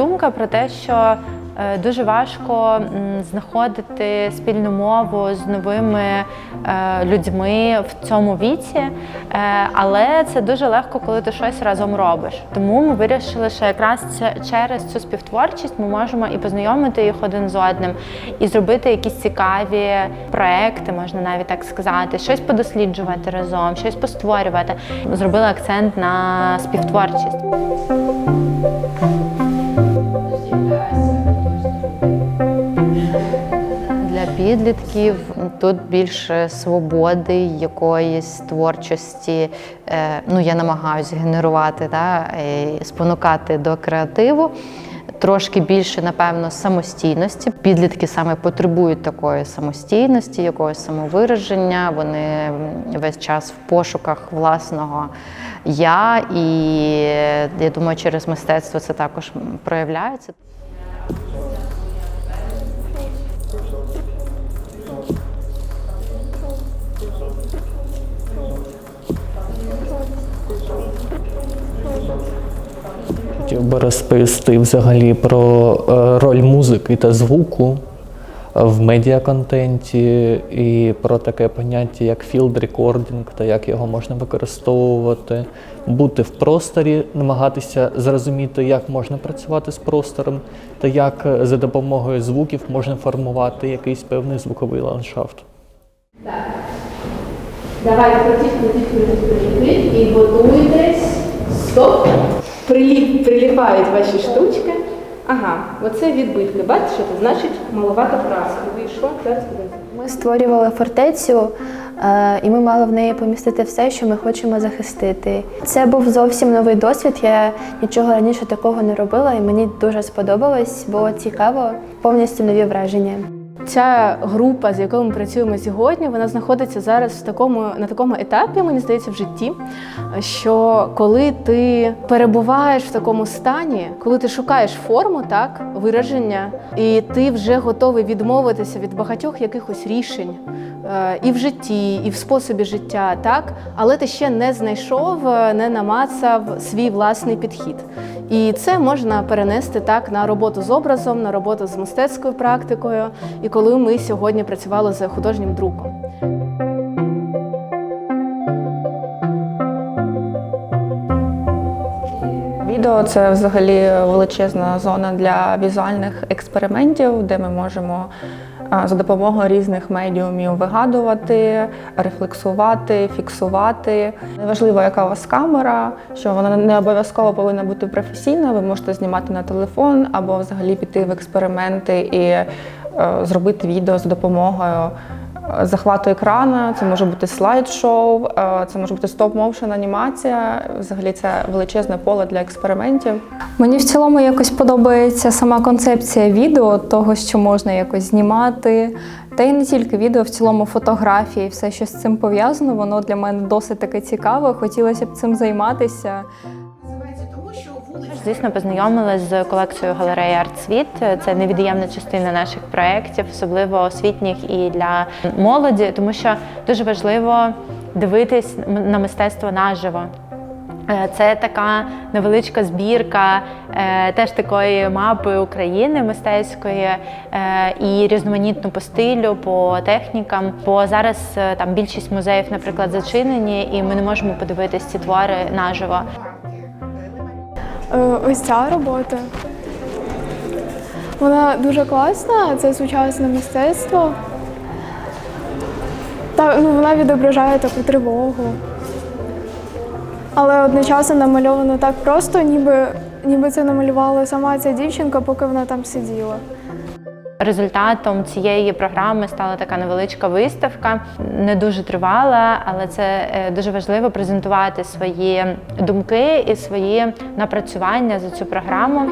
думка про те, що е, дуже важко знаходити спільну мову з новими е, людьми в цьому віці, е, але це дуже легко, коли ти щось разом робиш. Тому ми вирішили, що якраз через цю співтворчість ми можемо і познайомити їх один з одним, і зробити якісь цікаві проекти, можна навіть так сказати, щось подосліджувати разом, щось постворювати. Зробили акцент на співтворчість. Підлітків тут більше свободи, якоїсь творчості. Е, Ну, я намагаюся генерувати, да, і спонукати до креативу. Трошки більше, напевно, самостійності. Підлітки саме потребують такої самостійності, якогось самовираження. Вони весь час в пошуках власного я, і я думаю, через мистецтво це також проявляється. Хотів би розповісти взагалі про е, роль музики та звуку в медіаконтенті і про таке поняття як філд рекординг та як його можна використовувати, бути в просторі, намагатися зрозуміти, як можна працювати з простором та як е, за допомогою звуків можна формувати якийсь певний звуковий ландшафт. Давайте крутіть, крутіть, крутіть, крутіть і готуйтесь. Стоп. Приліп, приліпають ваші штучки. Ага, оце відбитки. Бачите, що це значить маловато краски. Вийшло, зараз. Ми створювали фортецю, е, і ми мали в неї помістити все, що ми хочемо захистити. Це був зовсім новий досвід. Я нічого раніше такого не робила, і мені дуже сподобалось, було цікаво, повністю нові враження. Ця група, з якою ми працюємо сьогодні, вона знаходиться зараз в такому на такому етапі, мені здається, в житті. Що коли ти перебуваєш в такому стані, коли ти шукаєш форму, так вираження, і ти вже готовий відмовитися від багатьох якихось рішень е, і в житті, і в способі життя, так, але ти ще не знайшов, е, не намацав свій власний підхід. І це можна перенести так на роботу з образом, на роботу з мистецькою практикою. І коли ми сьогодні працювали з художнім друком. Відео це взагалі величезна зона для візуальних експериментів, де ми можемо за допомогою різних медіумів вигадувати, рефлексувати, фіксувати. Неважливо, яка у вас камера, що вона не обов'язково повинна бути професійна. Ви можете знімати на телефон або взагалі піти в експерименти і е, зробити відео за допомогою захвату екрана. Це може бути слайд-шоу, е, це може бути стоп-моушен анімація. Взагалі це величезне поле для експериментів. Мені в цілому якось подобається сама концепція відео, того, що можна якось знімати. Та й не тільки відео, в цілому фотографії, все, що з цим пов'язано, воно для мене досить таке цікаве. Хотілося б цим займатися. Звісно, познайомилися з колекцією галереї «Артсвіт». Це невід'ємна частина наших проєктів, особливо освітніх і для молоді, тому що дуже важливо дивитись на мистецтво наживо. Е, Це така невеличка збірка е, теж такої мапи України мистецької е, і різноманітну по стилю, по технікам. Бо зараз там більшість музеїв, наприклад, зачинені, і ми не можемо подивитись ці твори наживо. Е, Ось ця робота. Вона дуже класна, це сучасне мистецтво. Та, ну, вона відображає таку тривогу. Але одночасно намальовано так просто, ніби, ніби це намалювала сама ця дівчинка, поки вона там сиділа. Результатом цієї програми стала така невеличка виставка, не дуже тривала, але це е, дуже важливо презентувати свої думки і свої напрацювання за цю програму.